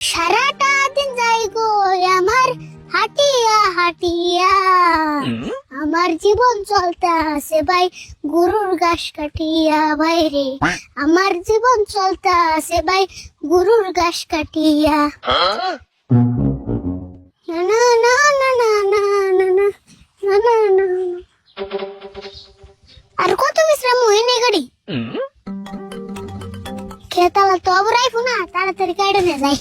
সারাটা দিন যাই গো আমার হাটিয়া হাটিয়া আমার জীবন চলতে আছে ভাই গরুর ঘাস কাটিয়া ভাই রে আমার জীবন চলতে আছে ভাই গরুর ঘাস কাটিয়া না না না না না না না না না না না না। আর কত বিশ্রাম হয়নি গাড়ি খেতালা তো তাড়াতাড়ি কাটে যাই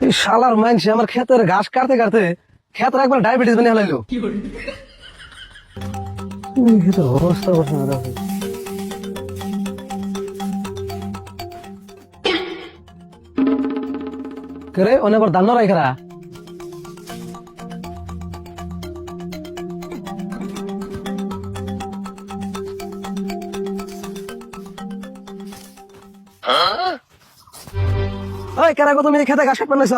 এই শালার মাইনসে আমার ক্ষেতের ঘাস কাটতে কাটতে ক্ষেতের একবার ডায়াবেটিস বানিয়ে হলাইলো উই, ক্ষেতের অবস্থা করছে কেরে অনেকবার দান রাইখরা হ্যাঁ? ওই কারা তুমি খেতে ঘাস কাটবেন নাইছ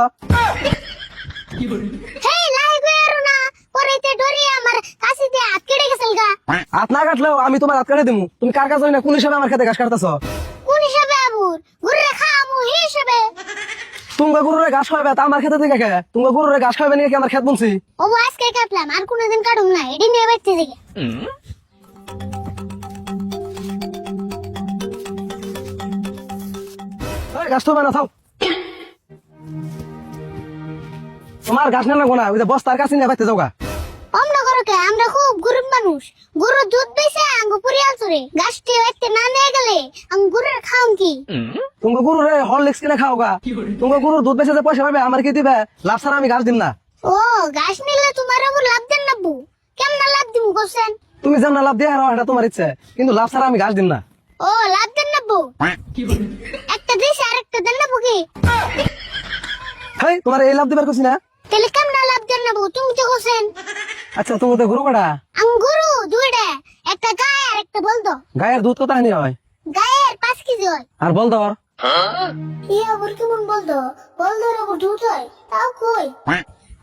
না আমি তোমার হাত কাটে দিমু। তুমি কার কাছে না কোন হিসাবে আমার খেতে ঘাস কাটতেছ? কোন হিসাবে আবুর? তুমি গরুরে ঘাস খাবে তা আমার খেতে থেকে কে? তোমরা গরুরে ঘাস খাবে নাকি আমার খেত বলছি ও আজকে কাটলাম আর কোনোদিন কাটুম না এডি নিয়ে বাইতে থেকে। ঘাস তো না থাও তোমার ঘাস না গোনা ওই যে বস্তার কাছে নিয়ে বাইতে যাওগা। আমরা করো কে আমরা খুব গরিব মানুষ। গরু দুধ বেছে আঙ্গ পুরিয়াল চুরে। গাছটি বাইতে না নিয়ে গেলে গরুর খাম কি? তুমি গরুরে হরলিক্স কিনে খাওগা তুমি গরুর দুধ বেচে পয়সা পাবে আমার কি দিবে? লাভ ছাড়া আমি ঘাস দিম না। ও গাছ নিলে তোমার আবার লাভ দেন নাবু কেমন লাভ দিমু কোসেন তুমি যেমন লাভ দিয়ে হারো এটা তোমার ইচ্ছে। কিন্তু লাভ ছাড়া আমি ঘাস দিম না। ও লাভ দেন নাবু একটা দিছে আর একটা দেন নাবু কি? হেই তোমার এই লাভ দিবার কছি না। তাহলে কেমন লাভ দেন নাবু তুমি তো কোসেন আচ্ছা তুমি তো গরু কাটা? আঙ্গুরু দুইটা। একটা গায়ে আর একটা বলদো। গায়ের দুধ কত হানি হয় গায়ের পাঁচ কেজি হয়। আর বল দর কি আবার কেমন বলদো? বলদোর আবার দুধ হয়? তাও কই?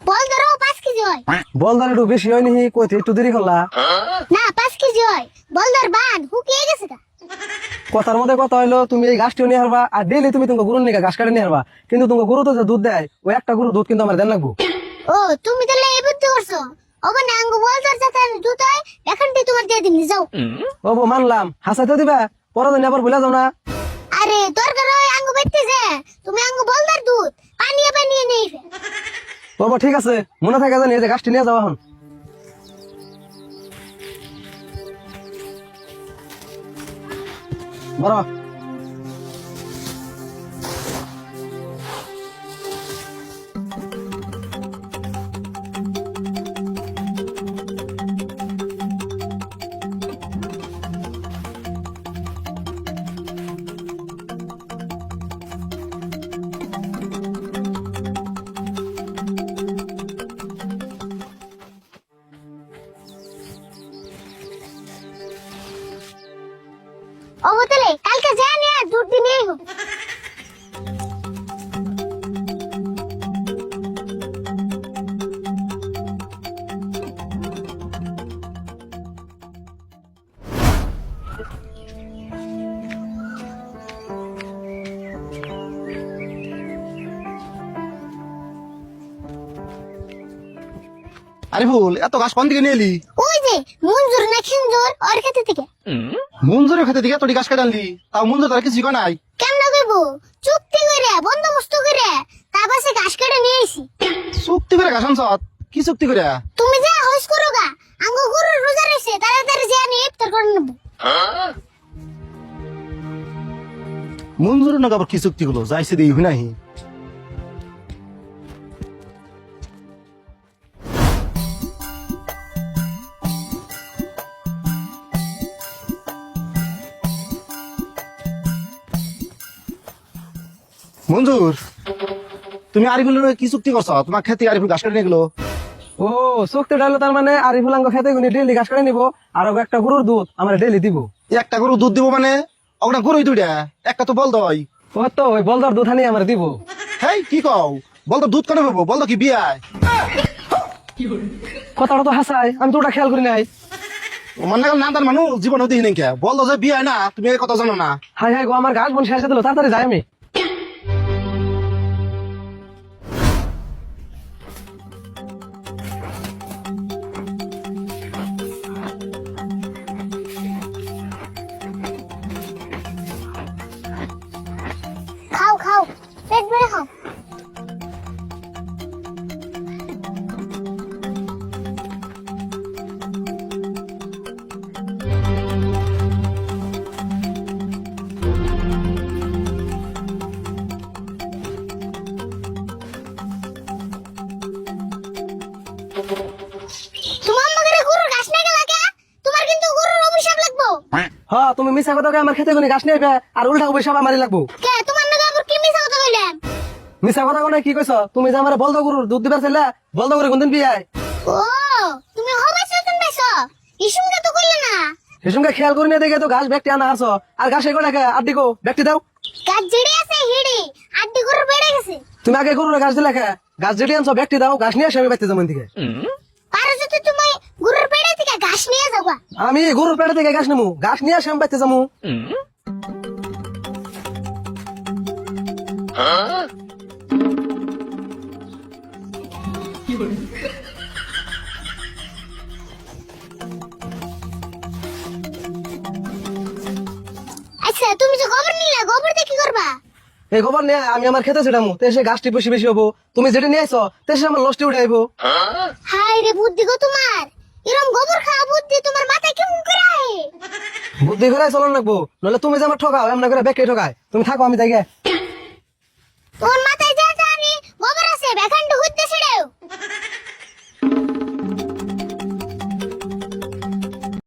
বলদোরও পাঁচ কেজি হয়। বল দর একটু বেশি হয় নি কইতে একটু দেরি করলা? না পাঁচ কেজি হয়। বলদোর বান হুকিয়ে গেছে গা কথার মধ্যে কথা হইল তুমি এই গাছটিও নিয়ে হারবা আর ডেইলি তুমি তোমার গরুর নিয়ে ঘাস কাটে নিয়ে হারবা। কিন্তু তোমার গরু তো দুধ দেয় ওই একটা গরু দুধ কিন্তু আমার দেন লাগবো। ও তুমি তাহলে এই বুদ্ধি করছ? ওবে না আঙ্গু বলদোর যাতে দুধ হয় এখানটি তোমার দিয়ে দিমনি যাও। বউ, মানলাম। হাসাইতে দিবা? পরে দিন আবার ভুলে যাও না। আরে দরকার হয় আঙ্গু বাইতেছে তুমি আঙ্গু বলদার দুধ পানিয়ে পানিয়ে নেই বউ, ঠিক আছে। মনে থাকে জানি এই যে গাছটি নিয়ে যাও এখন। বড় দিনে হোক আরিফুল এত গাছ কোন দিকে নিয়ে এলি? ওই মঞ্জুর না খিঞ্জুর ওর খেতে থেকে। মঞ্জুরের খেতে দিকে তোর গাছ কেটে আনলি। তাও মঞ্জুর তার কিছু নাই। কেমন কইবো? চুক্তি করে বন্দোবস্ত করে তার পাশে ঘাস কেটে নিয়ে আইছি। চুক্তি করে গাছ আনছত কি চুক্তি করে? তুমি যা হইস করো গা। আঙ্গ গরুর রোজা রয়েছে তাড়াতাড়ি যা নিয়ে ইফতার করে নেব। মঞ্জুরের নাকি কি চুক্তি হলো যাইছে দিই নাহি মঞ্জুর তুমি আরিফুলের কি চুক্তি করছ? তোমার খেতে আরিফুল গাছ কেটে নিয়ে গেলো ও চোখতে ডালো তার মানে আরিফুলাঙ্গ খেতে গুনি ডেইলি ঘাস কাটে নিব আর ওকে একটা গরুর দুধ আমার ডেইলি দিব। একটা গরু দুধ দিব মানে? ওটা গরুই দুইটা একটা তো বল দই ও তো ওই বলদার দুধ আনি আমার দিব। হেই কি কও? বল তো দুধ কেন পাবো বল তো কি বিয়ায় কথাটা তো হাসাই আমি তো ওটা খেয়াল করি নাই। মানে না তার মানুষ জীবন হিনে কে। বলতো যে না তুমি এই কথা জানো না। হাই হাই গো আমার গাছ বোন শেষ দিল তাড়াতাড়ি যাই আমি। খাও পেট ভরে খাও। হ্যাঁ তুমি মিশা কথা আমার খেতে কোনি গাছ আইবে, আর উল্টা অভিশাপ মারি লাগবো। মিশা কথা কোনে কি কইছ তুমি যে আমার বলদ গরুর দুধ দিবার চাইলা বলদ গরু কোনদিন বিয়ে আয় ও তুমি হবে চেতন বেছো ইসুমকে তো কইলে না। সেসঙ্গে খেয়াল করি না দেখে তো ঘাস ব্যক্তি আনা আসো আর ঘাস এগো নাকি আড্ডি গো ব্যক্তি দাও। গাছ জেড়ে আছে হিড়ি আড্ডি গরুর বেড়ে গেছে তুমি আগে গরুর ঘাস দিলে খা গাছ যেটি আনছো ব্যক্তি দাও ঘাস নিয়ে আসে আমি বাইতে যেমন থেকে পারো যদি তুমি গরুর বেড়ে থেকে ঘাস নিয়ে যাবা। আমি গরুর পেটে থেকে ঘাস নেব ঘাস নিয়ে আসে আমি বাইতে যাব আচ্ছা তুমি যে গোবর নিলে গোবর দিয়ে কি করবা? এই খবর নিয়ে আমি আমার খেতে সেটামু তে সে গাছটি বেশি বেশি হব। তুমি যেটা নিয়ে আসো তে সে আমার লস্টি উঠে আইবো হাই রে বুদ্ধি গো তোমার! এরম গোবর খাওয়া বুদ্ধি তোমার মাথায় বুদ্ধি করে চলন লাগবো নলে তুমি যে আমার ঠকাও এমন করে বেকে ঠকায়। তুমি থাকো আমি যাই